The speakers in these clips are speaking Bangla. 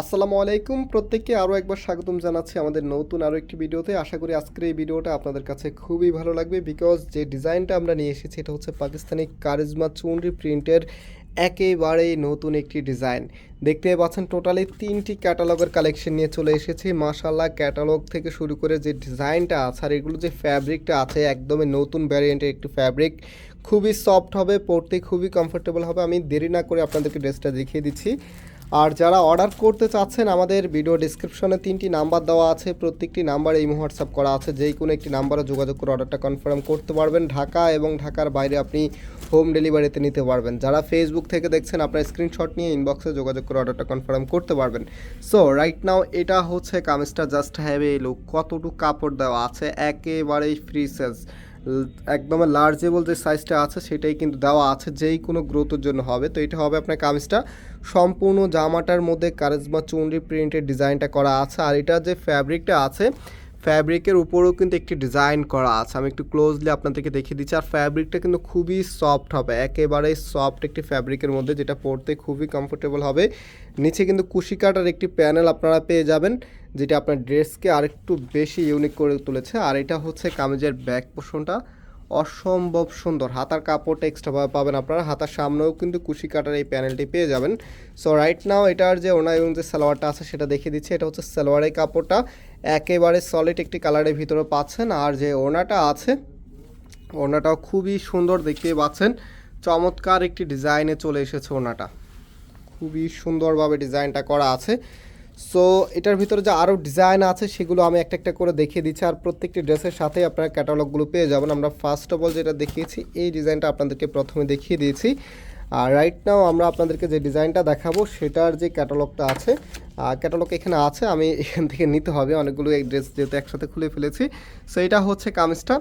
আসসালামু আলাইকুম। প্রত্যেককে আরও একবার স্বাগতম জানাচ্ছি আমাদের নতুন আরও একটি ভিডিওতে। আশা করি আজকের এই ভিডিওটা আপনাদের কাছে খুবই ভালো লাগবে বিকজ যে ডিজাইনটা আমরা নিয়ে এসেছি, এটা হচ্ছে পাকিস্তানি কারিজমা চুনরি প্রিন্টের একেবারেই নতুন একটি ডিজাইন। দেখতে পাচ্ছেন টোটালি তিনটি ক্যাটালগের কালেকশন নিয়ে চলে এসেছি। মাশাল্লাহ ক্যাটালগ থেকে শুরু করে যে ডিজাইনটা আছে আর এগুলো যে ফ্যাব্রিকটা আছে, একদমই নতুন ভ্যারিয়েন্টের একটি ফ্যাব্রিক খুবই সফট হবে, পরতে খুবই কমফোর্টেবল হবে। আমি দেরি না করে আপনাদেরকে ড্রেসটা দেখিয়ে দিচ্ছি। আর যারা অর্ডার করতে চাচ্ছেন, আমাদের ভিডিও ডিসক্রিপশনে তিনটি নাম্বার দেওয়া আছে। প্রত্যেকটি নাম্বারে এই হোয়াটসঅ্যাপ করা আছে। যেই কোনো একটি নাম্বারে যোগাযোগ করে অর্ডারটা কনফার্ম করতে পারবেন। ঢাকা এবং ঢাকার বাইরে আপনি হোম ডেলিভারিতে নিতে পারবেন। যারা ফেসবুক থেকে দেখছেন, আপনার স্ক্রিনশট নিয়ে ইনবক্সে যোগাযোগ করে অর্ডারটা কনফার্ম করতে পারবেন। সো রাইট নাও এটা হচ্ছে কামিজটা। জাস্ট হ্যাভ এ লুক কতটুকু কাপড় দেওয়া আছে। একেবারেই ফ্রি সাইজ একদম লার্জেবল যে সাইজটা আছে সেটাই কিন্তু দেওয়া আছে, যেই কোনো গ্রোথের জন্য হবে। তো এটা হবে আপনার কামিজটা। সম্পূর্ণ জামাটার মধ্যে কারিজমা চুনরি প্রিন্টের ডিজাইনটা করা আছে। আর এটা যে ফ্যাব্রিকটা আছে ফ্যাব্রিকের উপরেও কিন্তু একটি ডিজাইন করা আছে। আমি একটু ক্লোজলি আপনাদেরকে দেখিয়ে দিচ্ছি। আর ফ্যাব্রিকটা কিন্তু খুবই সফট হবে। একেবারেই সফট একটি ফ্যাব্রিকের মধ্যে, যেটা পরতে খুবই কমফোর্টেবল হবে। নিচে কিন্তু কুশি কাটার একটি প্যানেল আপনারা পেয়ে যাবেন, যেটা আপনার ড্রেসকে আরেকটু বেশি ইউনিক করে তুলেছে। আর এটা হচ্ছে কামিজের ব্যাক পোষণটা অসম্ভব সুন্দর। হাতার কাপড়টা এক্সট্রাভাবে পাবেন আপনারা। হাতার সামনেও কিন্তু কুশি কাটার এই প্যানেলটি পেয়ে যাবেন। সো রাইট নাও এটার যে ওনা এবং যে সালোয়ারটা আছে, সেটা দেখিয়ে দিচ্ছি। এটা হচ্ছে সালোয়ারের কাপড়টা। একেবারে সলিড একটি কালারের ভিতরে পাচ্ছেন। আর যে ওনাটা আছে ওনাটাও খুবই সুন্দর দেখতে পাচ্ছেন। চমৎকার একটি ডিজাইনে চলে এসেছে ওনাটা খুবই সুন্দরভাবে ডিজাইনটা করা আছে। সো এটার ভিতরে যে আরও ডিজাইন আছে, সেগুলো আমি একটা একটা করে দেখিয়ে দিচ্ছি। আর প্রত্যেকটি ড্রেসের সাথে আপনারা ক্যাটালগুলো পেয়ে যাবেন। আমরা ফার্স্ট অফ অল যেটা দেখিয়েছি, এই ডিজাইনটা আপনাদেরকে প্রথমে দেখিয়ে দিয়েছি। আর রাইট নাও আমরা আপনাদেরকে যে ডিজাইনটা দেখাবো, সেটার যে ক্যাটালগটা আছে ক্যাটালগ এখানে আছে। আমি এখান থেকে নিতে হবে। অনেকগুলো এই ড্রেস যেহেতু একসাথে খুলে ফেলেছি। সো এটা হচ্ছে কামিজটা।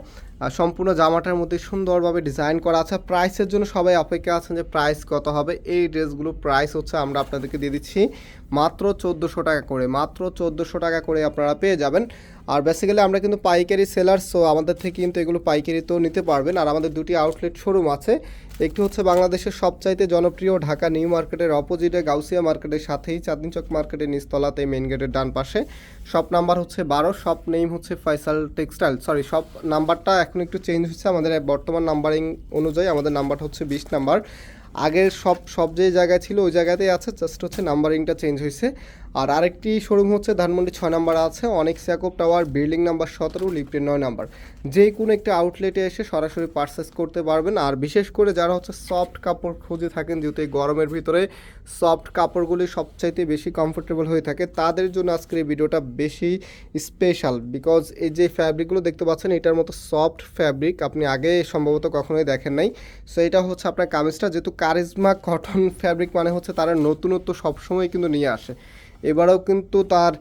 সম্পূর্ণ জামাটার মধ্যে সুন্দরভাবে ডিজাইন করা আছে। প্রাইসের জন্য সবাই অপেক্ষা আছেন যে প্রাইস কত হবে। এই ড্রেসগুলো প্রাইস হচ্ছে আমরা আপনাদেরকে দিয়ে দিচ্ছি মাত্র চোদ্দোশো টাকা করে। মাত্র চোদ্দোশো টাকা করে আপনারা পেয়ে যাবেন। আর বেসিক্যালি আমরা কিন্তু পাইকারি সেলার সো আমাদের থেকে কিন্তু এগুলো পাইকারি তো নিতে পারবেন। আর আমাদের দুটি আউটলেট শোরুম আছে। একটি হচ্ছে বাংলাদেশের সবচাইতে জনপ্রিয় ঢাকা নিউ মার্কেটের অপোজিটে গাউসিয়া মার্কেটের সাথেই চাঁদনি চক মার্কেটের নিচতলাতে মেন গেটের ডান পাশে। শপ নাম্বার হচ্ছে বারো শপ নেম হচ্ছে ফয়সাল টেক্সটাইল সরি শপ নাম্বারটা এখন একটু চেঞ্জ হচ্ছে আমাদের বর্তমান নাম্বারিং অনুযায়ী, আমাদের নাম্বারটা হচ্ছে বিশ নাম্বার আগের সব সব যে জায়গায় ছিল, ওই জায়গাতেই আছে জাস্ট হচ্ছে নাম্বারিংটা চেঞ্জ হয়েছে। আর আরেকটি শোরুম হচ্ছে ধানমন্ডি ছয় নাম্বার আছে অনেক স্যাকোপ টাওয়ার বিল্ডিং নাম্বার সতেরো লিফটের নয় নাম্বার। যে কোনো একটা আউটলেটে এসে সরাসরি পারচেস করতে পারবেন। আর বিশেষ করে যারা হচ্ছে সফট কাপড় খুঁজে থাকেন, যেহেতু এই গরমের ভিতরে সফট কাপড়গুলি সবচাইতে বেশি কমফোর্টেবল হয়ে থাকে, তাদের জন্য আজকের এই ভিডিওটা বেশি স্পেশাল বিকজ এই যে ফ্যাব্রিকগুলো দেখতে পাচ্ছেন, এটার মতো সফট ফ্যাব্রিক আপনি আগে সম্ভবত কখনোই দেখেন নাই। সো এটা হচ্ছে আপনার কামিজটা, যেহেতু কারিজমা কটন ফ্যাব্রিক মানে হচ্ছে তারা নতুনত্ব সবসময় কিন্তু নিয়ে আসে। এবারেও কিন্তু তার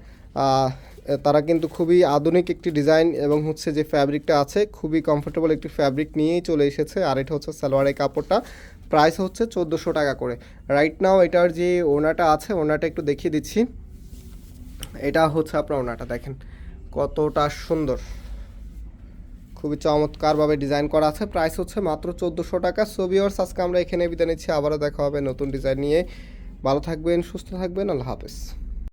তারা কিন্তু খুবই আধুনিক একটি ডিজাইন এবং হচ্ছে যে ফ্যাব্রিকটা আছে, খুবই কমফোর্টেবল একটি ফ্যাব্রিক নিয়েই চলে এসেছে। আর এটা হচ্ছে সালোয়ারের কাপড়টা। প্রাইস হচ্ছে চোদ্দোশো টাকা করে। রাইট নাও এটার যে ওনাটা আছে, ওনাটা একটু দেখিয়ে দিচ্ছি। এটা হচ্ছে আপনার ওনাটা, দেখেন। কতটা সুন্দর। খুবই চমৎকারভাবে ডিজাইন করা আছে। প্রাইস হচ্ছে মাত্র চোদ্দোশো টাকা। ছবিওর আজকে আমরা এখানে বিদায় নিচ্ছি। আবারও দেখা হবে নতুন ডিজাইন নিয়ে। ভালো থাকবেন, সুস্থ থাকবেন। আল্লাহ হাফেজ।